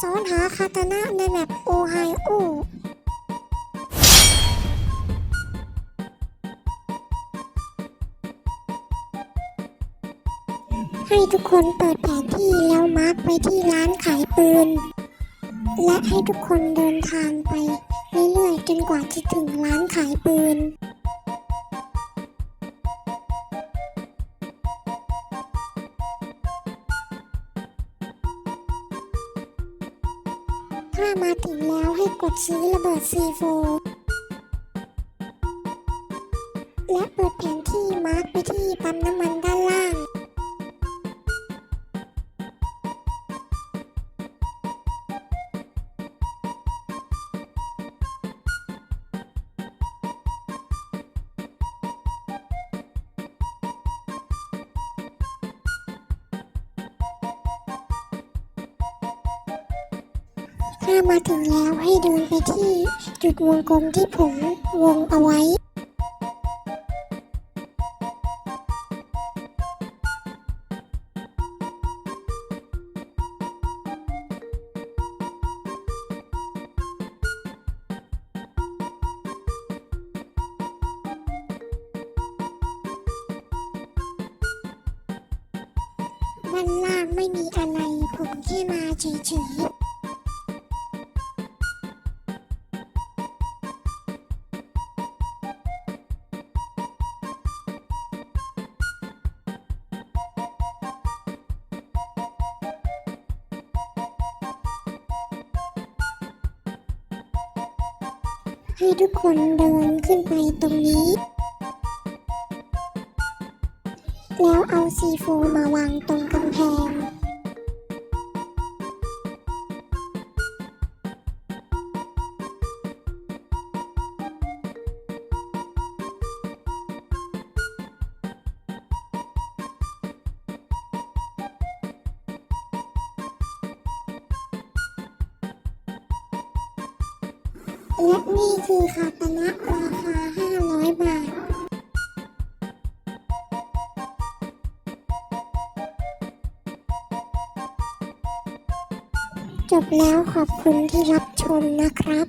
สอนหาคาตานะในแมปโอไฮโอให้ทุกคนเปิดแผนที่แล้วมาร์กไปที่ร้านขายปืน และให้ทุกคนเดินทางไปเรื่อยๆจนกว่าจะถึงร้านขายปืน ถ้ามาถึงแล้วให้กดซื้อระเบิดซีโฟและเปิดแผนที่มาร์กไปที่ปั๊มน้ำ ถ้ามาถึงแล้วให้เดินไปที่จุดวงกลมที่ผมวงเอาไว้ด้านล่างไม่มีอะไร ผมแค่มาเฉย ให้ทุกคนเดินขึ้นไปตรงนี้ แล้วเอาซีโฟมาวางตรงกำแพง และนี่คือคาตานะราคา 500 บาท จบแล้วขอบคุณที่รับชมนะครับ